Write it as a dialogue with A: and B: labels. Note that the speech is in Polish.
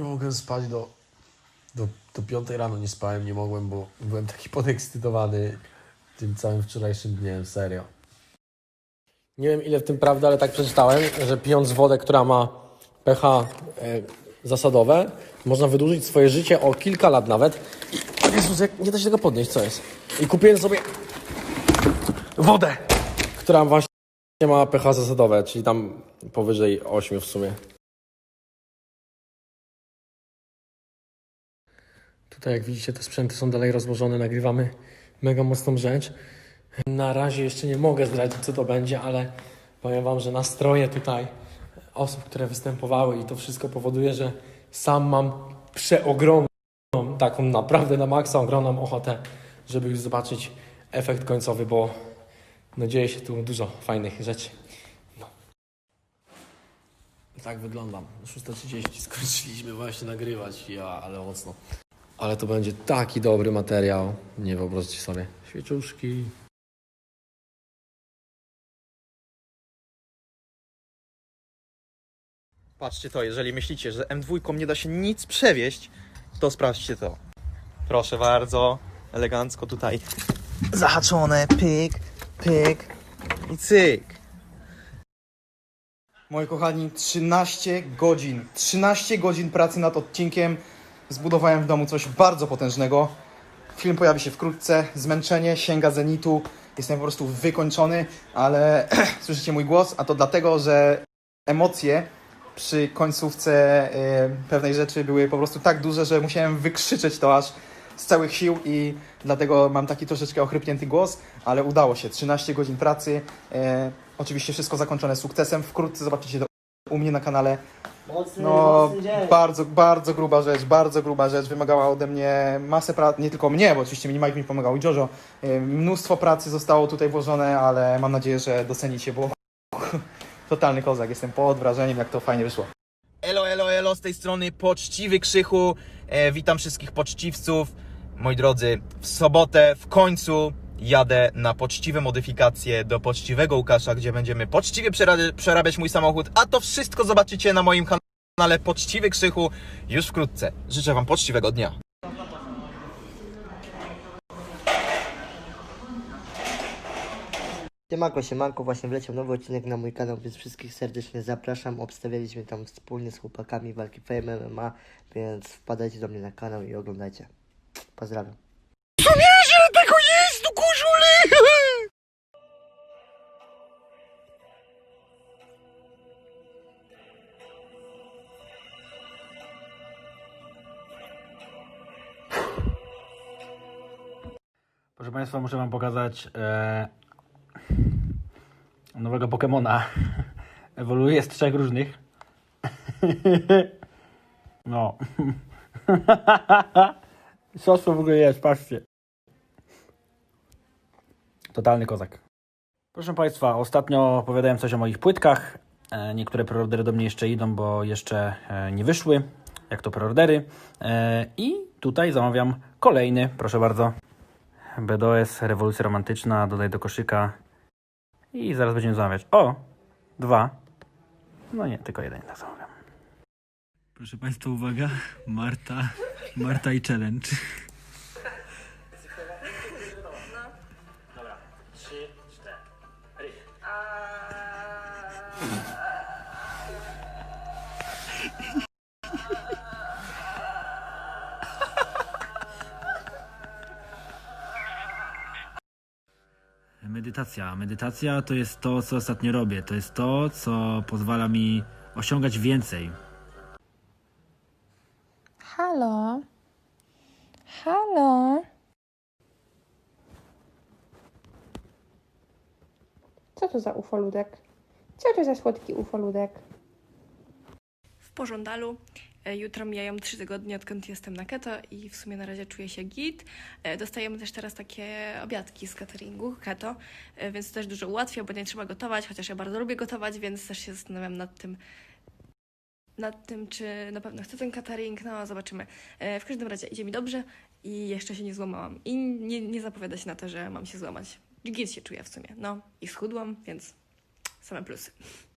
A: nie mogłem spać do, do, do 5 rano, nie spałem, nie mogłem, bo byłem taki podekscytowany tym całym wczorajszym dniem, serio. Nie wiem ile w tym prawda, ale tak przeczytałem, że pijąc wodę, która ma pH e, zasadowe, można wydłużyć swoje życie o kilka lat nawet. Jezus, jak nie da się tego podnieść, co jest? I kupiłem sobie wodę, która właśnie ma pH zasadowe, czyli tam powyżej 8 w sumie. Tutaj jak widzicie te sprzęty są dalej rozłożone, nagrywamy mega mocną rzecz. Na razie jeszcze nie mogę zdradzić co to będzie, ale powiem wam, że nastroje tutaj osób, które występowały i to wszystko powoduje, że sam mam przeogromną, taką naprawdę na maksa ogromną ochotę, żeby już zobaczyć efekt końcowy, bo no dzieje się tu dużo fajnych rzeczy. No. Tak wyglądam. 6.30 skończyliśmy właśnie nagrywać, ja, ale mocno. Ale to będzie taki dobry materiał. Nie wyobraźcie sobie. Świeczuszki.
B: Patrzcie to, jeżeli myślicie, że M2 nie da się nic przewieźć, to sprawdźcie to. Proszę bardzo, elegancko tutaj zahaczone, pyk, pyk i cyk. Moi kochani, 13 godzin, 13 godzin pracy nad odcinkiem. Zbudowałem w domu coś bardzo potężnego. Film pojawi się wkrótce. Zmęczenie sięga zenitu. Jestem po prostu wykończony, ale słyszycie mój głos, a to dlatego, że emocje przy końcówce e, pewnej rzeczy były po prostu tak duże, że musiałem wykrzyczeć to aż z całych sił i dlatego mam taki troszeczkę ochrypnięty głos, ale udało się. 13 godzin pracy. E, oczywiście wszystko zakończone sukcesem. Wkrótce zobaczycie to u mnie na kanale.
C: Mocny,
B: No,
C: mocny dzień.
B: bardzo, bardzo gruba rzecz, bardzo gruba rzecz. Wymagała ode mnie masę pracy, nie tylko mnie, bo oczywiście mi Mike mi pomagał i Jojo. Mnóstwo pracy zostało tutaj włożone, ale mam nadzieję, że docenicie, bo totalny kozak. Jestem pod wrażeniem, jak to fajnie wyszło. Elo, elo, elo, z tej strony poczciwy Krzychu. E, witam wszystkich poczciwców. Moi drodzy, w sobotę w końcu jadę na poczciwe modyfikacje do poczciwego Łukasza, gdzie będziemy poczciwie przera- przerabiać mój samochód, a to wszystko zobaczycie na moim kanale Poczciwy Krzychu już wkrótce. Życzę Wam poczciwego dnia.
C: Siemanko, siemanko, właśnie wleciał nowy odcinek na mój kanał, więc wszystkich serdecznie zapraszam. Obstawialiśmy tam wspólnie z chłopakami walki Fame MMA, więc wpadajcie do mnie na kanał i oglądajcie. Pozdrawiam.
B: tego
D: Proszę Państwa, muszę Wam pokazać e, nowego Pokemona. Ewoluuje z trzech różnych. No. To w ogóle jest? Patrzcie. Totalny kozak. Proszę Państwa, ostatnio opowiadałem coś o moich płytkach. E, niektóre preordery do mnie jeszcze idą, bo jeszcze e, nie wyszły, jak to preordery. E, I tutaj zamawiam kolejny, proszę bardzo. BDOS, rewolucja romantyczna, dodaj do koszyka i zaraz będziemy zamawiać. O! Dwa. No nie, tylko jeden tak zamawiam. Proszę Państwa, uwaga. Marta, Marta i challenge. Medytacja. Medytacja to jest to, co ostatnio robię. To jest to, co pozwala mi osiągać więcej.
E: Halo? Halo? Co to za ufoludek? Co to za słodki ufoludek?
F: w pożądalu. E, Jutro mijają trzy tygodnie, odkąd jestem na keto i w sumie na razie czuję się git. E, Dostajemy też teraz takie obiadki z cateringu keto, e, więc to też dużo ułatwia, bo nie trzeba gotować, chociaż ja bardzo lubię gotować, więc też się zastanawiam nad tym, nad tym, czy na pewno chcę ten catering, no zobaczymy. W każdym razie idzie mi dobrze i jeszcze się nie złamałam. I nie, nie zapowiada się na to, że mam się złamać. Git się czuję w sumie, no i schudłam, więc same plusy.